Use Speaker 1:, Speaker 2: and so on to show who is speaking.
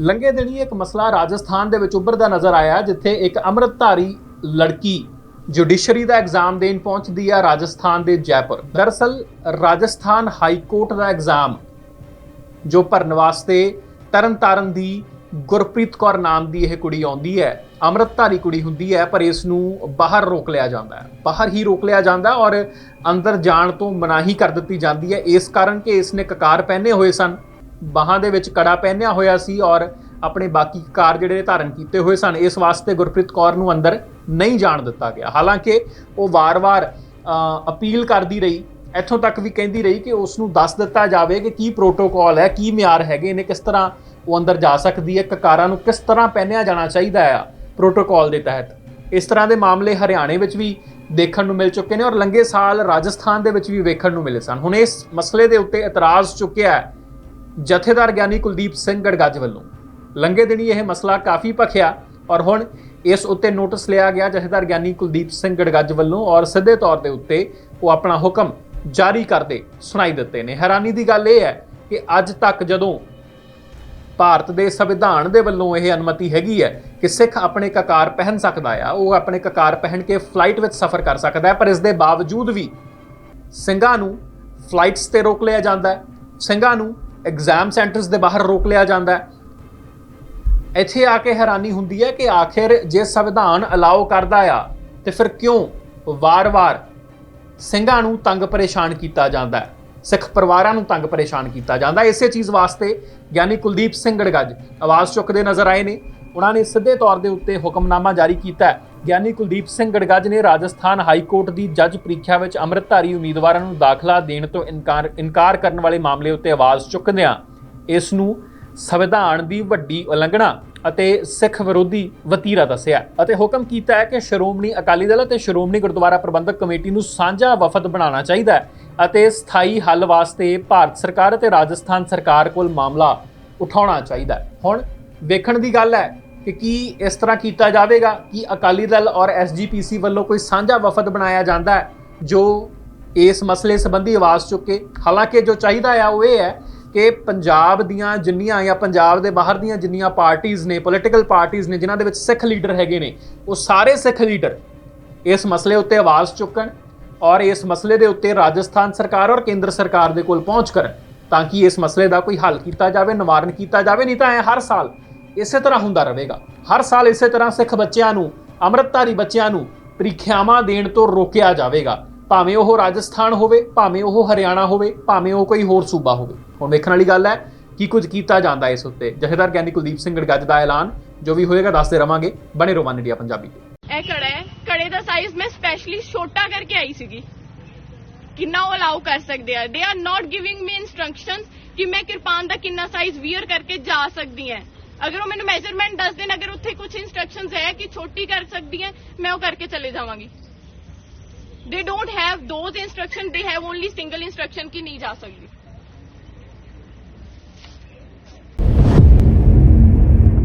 Speaker 1: ਲੰਘੇ ਦਿਨੀ ਇੱਕ ਮਸਲਾ ਰਾਜਸਥਾਨ ਦੇ ਵਿੱਚ ਉੱਭਰਦਾ ਨਜ਼ਰ ਆਇਆ ਜਿੱਥੇ ਇੱਕ ਅੰਮ੍ਰਿਤਧਾਰੀ ਲੜਕੀ ਜੁਡੀਸ਼ਰੀ ਦਾ ਐਗਜ਼ਾਮ ਦੇਣ ਪਹੁੰਚਦੀ ਆ ਰਾਜਸਥਾਨ ਦੇ ਜੈਪੁਰ। ਦਰਅਸਲ, ਰਾਜਸਥਾਨ ਹਾਈ ਕੋਰਟ ਦਾ ਐਗਜ਼ਾਮ ਜੋ ਭਰਨ ਵਾਸਤੇ ਤਰਨਤਾਰਨ ਦੀ ਗੁਰਪ੍ਰੀਤ ਕੌਰ ਨਾਮ ਦੀ ਇਹ ਕੁੜੀ ਆਉਂਦੀ ਹੈ, ਅੰਮ੍ਰਿਤਧਾਰੀ ਕੁੜੀ ਹੁੰਦੀ ਹੈ, ਪਰ ਇਸ ਨੂੰ ਬਾਹਰ ਰੋਕ ਲਿਆ ਜਾਂਦਾ ਹੈ। ਬਾਹਰ ਹੀ ਰੋਕ ਲਿਆ ਜਾਂਦਾ ਔਰ ਅੰਦਰ ਜਾਣ ਤੋਂ ਮਨਾਹੀ ਕਰ ਦਿੱਤੀ ਜਾਂਦੀ ਹੈ। ਇਸ ਕਾਰਨ ਕਿ ਇਸ ਨੇ ਕਕਾਰ ਪਹਿਨੇ ਹੋਏ ਸਨ। ਬਾਹਾਂ ਦੇ ਵਿੱਚ ਕੜਾ ਪਹਿਨਿਆ ਹੋਇਆ ਸੀ ਔਰ ਆਪਣੇ ਬਾਕੀ ਕਾਰ ਜਿਹੜੇ ਧਾਰਨ ਕੀਤੇ ਹੋਏ ਸਨ, ਇਸ ਵਾਸਤੇ ਗੁਰਪ੍ਰੀਤ ਕੌਰ ਨੂੰ ਅੰਦਰ ਨਹੀਂ ਜਾਣ ਦਿੱਤਾ ਗਿਆ। ਹਾਲਾਂਕਿ ਉਹ ਵਾਰ-ਵਾਰ ਅਪੀਲ ਕਰਦੀ ਰਹੀ, ਇੱਥੋਂ ਤੱਕ ਵੀ ਕਹਿੰਦੀ ਰਹੀ ਕਿ ਉਸ ਨੂੰ ਦੱਸ ਦਿੱਤਾ ਜਾਵੇ ਕਿ ਕੀ ਪ੍ਰੋਟੋਕਾਲ ਹੈ, ਕੀ ਮਿਆਰ ਹੈਗੇ ਨੇ, ਕਿਸ ਤਰ੍ਹਾਂ ਉਹ ਅੰਦਰ ਜਾ ਸਕਦੀ ਹੈ ਕਕਾਰਾਂ ਨੂੰ ਕਿਸ ਤਰ੍ਹਾਂ ਪਹਿਨਿਆ ਜਾਣਾ ਚਾਹੀਦਾ ਆ ਪ੍ਰੋਟੋਕਾਲ ਦੇ ਤਹਿਤ। ਇਸ ਤਰ੍ਹਾਂ ਦੇ ਮਾਮਲੇ ਹਰਿਆਣੇ ਵਿੱਚ ਵੀ ਦੇਖਣ ਨੂੰ ਮਿਲ ਚੁੱਕੇ ਨੇ ਔਰ ਲੰਗੇ ਸਾਲ ਰਾਜਸਥਾਨ ਦੇ ਵਿੱਚ ਵੀ ਵੇਖਣ ਨੂੰ ਮਿਲੇ ਸਨ। ਹੁਣ ਇਸ ਮਸਲੇ ਦੇ ਉੱਤੇ ਇਤਰਾਜ਼ ਚੁੱਕਿਆ ਹੈ ਜਥੇਦਾਰ ਗਿਆਨੀ ਕੁਲਦੀਪ ਸਿੰਘ ਗੜਗੱਜ ਵੱਲੋਂ। ਲੰਗੇ ਦਿਨੀ ਇਹ ਮਸਲਾ ਕਾਫੀ ਭਖਿਆ ਔਰ ਹੁਣ ਇਸ ਉੱਤੇ ਨੋਟਿਸ ਲਿਆ ਗਿਆ ਜਥੇਦਾਰ ਗਿਆਨੀ ਕੁਲਦੀਪ ਸਿੰਘ ਗੜਗੱਜ ਵੱਲੋਂ ਔਰ ਸਿੱਧੇ ਤੌਰ ਦੇ ਉੱਤੇ ਉਹ ਆਪਣਾ ਹੁਕਮ ਜਾਰੀ ਕਰਦੇ ਸੁਣਾਈ ਦਿੱਤੇ ਨੇ। ਹੈਰਾਨੀ ਦੀ ਗੱਲ ਇਹ ਹੈ ਕਿ ਅੱਜ ਤੱਕ ਜਦੋਂ ਭਾਰਤ ਦੇ ਸੰਵਿਧਾਨ ਦੇ ਵੱਲੋਂ ਇਹ ਅਨੁਮਤੀ ਹੈਗੀ ਹੈ ਕਿ ਸਿੱਖ ਆਪਣੇ ਕਕਾਰ ਪਹਿਨ ਸਕਦਾ ਆ, ਉਹ ਆਪਣੇ ਕਕਾਰ ਪਹਿਨ ਕੇ ਫਲਾਈਟ ਵਿੱਚ ਸਫ਼ਰ ਕਰ ਸਕਦਾ ਹੈ, ਪਰ ਇਸ ਦੇ ਬਾਵਜੂਦ ਵੀ ਸਿੰਘਾਂ ਨੂੰ ਫਲਾਈਟਸ ਤੇ ਰੋਕ ਲਿਆ ਜਾਂਦਾ ਹੈ। ਸਿੰਘਾਂ ਨੂੰ ਐਗਜ਼ਾਮ ਸੈਂਟਰਸ ਦੇ ਬਾਹਰ ਰੋਕ ਲਿਆ ਜਾਂਦਾ ਹੈ। ਇੱਥੇ ਆ ਕੇ ਹੈਰਾਨੀ ਹੁੰਦੀ ਹੈ ਕਿ ਆਖਿਰ ਜੇ ਸੰਵਿਧਾਨ ਅਲਾਉ ਕਰਦਾ ਆ, ਤੇ ਫਿਰ ਕਿਉਂ ਵਾਰ-ਵਾਰ ਸਿੰਘਾਂ ਨੂੰ ਤੰਗ ਪਰੇਸ਼ਾਨ ਕੀਤਾ ਜਾਂਦਾ ਹੈ, ਸਿੱਖ ਪਰਿਵਾਰਾਂ ਨੂੰ ਤੰਗ ਪਰੇਸ਼ਾਨ ਕੀਤਾ ਜਾਂਦਾ ਇਸੇ ਚੀਜ਼ ਵਾਸਤੇ ਗਿਆਨੀ ਕੁਲਦੀਪ ਸਿੰਘ ਗੜਗੱਜ ਆਵਾਜ਼ ਚੁੱਕਦੇ ਨਜ਼ਰ ਆਏ ਨੇ। ਉਹਨਾਂ ਨੇ ਸਿੱਧੇ ਤੌਰ ਦੇ ਉੱਤੇ ਹੁਕਮਨਾਮਾ ਜਾਰੀ ਕੀਤਾ ਗਿਆਨੀ ਕੁਲਦੀਪ ਸਿੰਘ ਗੜਗੱਜ ਨੇ ਰਾਜਸਥਾਨ ਹਾਈ ਕੋਰਟ ਦੀ ਜੱਜ ਪ੍ਰੀਖਿਆ ਵਿੱਚ ਅੰਮ੍ਰਿਤਧਾਰੀ ਉਮੀਦਵਾਰਾਂ ਨੂੰ ਦਾਖਲਾ ਦੇਣ ਤੋਂ ਇਨਕਾਰ ਇਨਕਾਰ ਕਰਨ ਵਾਲੇ ਮਾਮਲੇ ਉੱਤੇ ਆਵਾਜ਼ ਚੁੱਕਦਿਆਂ ਇਸ ਨੂੰ ਸੰਵਿਧਾਨ ਦੀ ਵੱਡੀ ਉਲੰਘਣਾ ਅਤੇ ਸਿੱਖ ਵਿਰੋਧੀ ਵਤੀਰਾ ਦੱਸਿਆ। ਅਤੇ ਹੁਕਮ ਕੀਤਾ ਹੈ ਕਿ ਸ਼੍ਰੋਮਣੀ ਅਕਾਲੀ ਦਲ ਅਤੇ ਸ਼੍ਰੋਮਣੀ ਗੁਰਦੁਆਰਾ ਪ੍ਰਬੰਧਕ ਕਮੇਟੀ ਨੂੰ ਸਾਂਝਾ ਵਫਦ ਬਣਾਉਣਾ ਚਾਹੀਦਾ ਹੈ ਅਤੇ ਸਥਾਈ ਹੱਲ ਵਾਸਤੇ ਭਾਰਤ ਸਰਕਾਰ ਅਤੇ ਰਾਜਸਥਾਨ ਸਰਕਾਰ ਕੋਲ ਮਾਮਲਾ ਉਠਾਉਣਾ ਚਾਹੀਦਾ ਹੈ। ਹੁਣ ਵੇਖਣ ਦੀ ਗੱਲ ਹੈ ਕਿ ਕੀ ਇਸ ਤਰ੍ਹਾਂ ਕੀਤਾ ਜਾਵੇਗਾ? ਕਿ ਅਕਾਲੀ ਦਲ ਔਰ ਐਸਜੀਪੀਸੀ ਵੱਲੋਂ ਕੋਈ ਸਾਂਝਾ ਵਫਦ ਬਣਾਇਆ ਜਾਂਦਾ ਹੈ ਜੋ ਇਸ ਮਸਲੇ ਸੰਬੰਧੀ ਆਵਾਜ਼ ਚੁੱਕੇ? ਹਾਲਾਂਕਿ ਜੋ ਚਾਹੀਦਾ ਆ ਉਹ ਇਹ ਹੈ ਕਿ ਪੰਜਾਬ ਦੀਆਂ ਜਿੰਨੀਆਂ ਜਾਂ ਪੰਜਾਬ ਦੇ ਬਾਹਰ ਦੀਆਂ ਜਿੰਨੀਆਂ ਪਾਰਟੀਆਂ ਨੇ ਪੋਲੀਟੀਕਲ ਪਾਰਟੀਆਂ ਨੇ, ਜਿਨ੍ਹਾਂ ਦੇ ਵਿੱਚ ਸਿੱਖ ਲੀਡਰ ਹੈਗੇ ਨੇ, ਉਹ ਸਾਰੇ ਸਿੱਖ ਲੀਡਰ ਇਸ ਮਸਲੇ ਉੱਤੇ ਆਵਾਜ਼ ਚੁੱਕਣ ਔਰ ਇਸ ਮਸਲੇ ਦੇ ਉੱਤੇ ਰਾਜਸਥਾਨ ਸਰਕਾਰ ਔਰ ਕੇਂਦਰ ਸਰਕਾਰ ਦੇ ਕੋਲ ਪਹੁੰਚ ਕਰਨ ਤਾਂ ਕਿ ਇਸ ਮਸਲੇ ਦਾ ਕੋਈ ਹੱਲ ਕੀਤਾ ਜਾਵੇ, ਨਿਵਾਰਨ ਕੀਤਾ ਜਾਵੇ, ਨਹੀਂ ਤਾਂ ਐ ਹਰ ਸਾਲ ਇਸੇ ਤਰ੍ਹਾਂ ਹੁੰਦਾ ਰਹੇਗਾ। ਹਰ ਸਾਲ ਇਸੇ ਤਰ੍ਹਾਂ ਸਿੱਖ ਬੱਚਿਆਂ ਨੂੰ, ਅੰਮ੍ਰਿਤਧਾਰੀ ਬੱਚਿਆਂ ਨੂੰ ਪ੍ਰੀਖਿਆਵਾਂ ਦੇਣ ਤੋਂ ਰੋਕਿਆ ਜਾਵੇਗਾ। ਭਾਵੇਂ ਉਹ ਰਾਜਸਥਾਨ ਹੋਵੇ, ਭਾਵੇਂ ਉਹ ਹਰਿਆਣਾ ਹੋਵੇ, ਭਾਵੇਂ ਉਹ ਕੋਈ ਹੋਰ ਸੂਬਾ ਹੋਵੇ। ਹੁਣ ਵੇਖਣ ਵਾਲੀ ਗੱਲ ਹੈ ਕੀ ਕੁਝ ਕੀਤਾ ਜਾਂਦਾ ਇਸ ਉੱਤੇ। ਜਥੇਦਾਰ ਗਿਆਨੀ ਕੁਲਦੀਪ ਸਿੰਘ ਗੜਗੱਜ ਦਾ ਐਲਾਨ, ਜੋ ਵੀ ਹੋਏਗਾ ਦੱਸਦੇ ਰਵਾਂਗੇ। ਬਣੇ ਰੋਮਾਨ ਇੰਡੀਆ ਪੰਜਾਬੀ ਤੇ।
Speaker 2: ਇਹ ਕੜਾ ਹੈ। ਕੜੇ ਦਾ ਸਾਈਜ਼ ਮੈਂ ਸਪੈਸ਼ਲੀ ਛੋਟਾ ਕਰਕੇ ਆਈ ਸੀਗੀ। ਕਿੰਨਾ ਉਹ ਅਲਾਉ ਕਰ ਸਕਦੇ ਆ? They are not giving me instructions ਕਿ ਮੈਂ ਕਿਰਪਾਨ ਦਾ ਕਿੰਨਾ ਸਾਈਜ਼ ਵੀਅਰ ਕਰਕੇ ਜਾ ਸਕਦੀ ਹਾਂ। ਅਗਰ ਉਹ ਮੈਨੂੰ ਮੈਜ਼ਰਮੈਂਟ ਦੱਸ ਦੇਣ, ਅਗਰ ਉੱਥੇ ਕੁਝ ਇਨਸਟਰਕਸ਼ਨਸ ਹੈ ਕਿ ਛੋਟੀ ਕਰ ਸਕਦੀ ਹੈ, ਮੈਂ ਉਹ ਕਰਕੇ ਚਲੇ ਜਾਵਾਂਗੀ। They don't have those instruction they have only single instruction ਕਿ ਨਹੀਂ ਜਾ ਸਕਦੀ।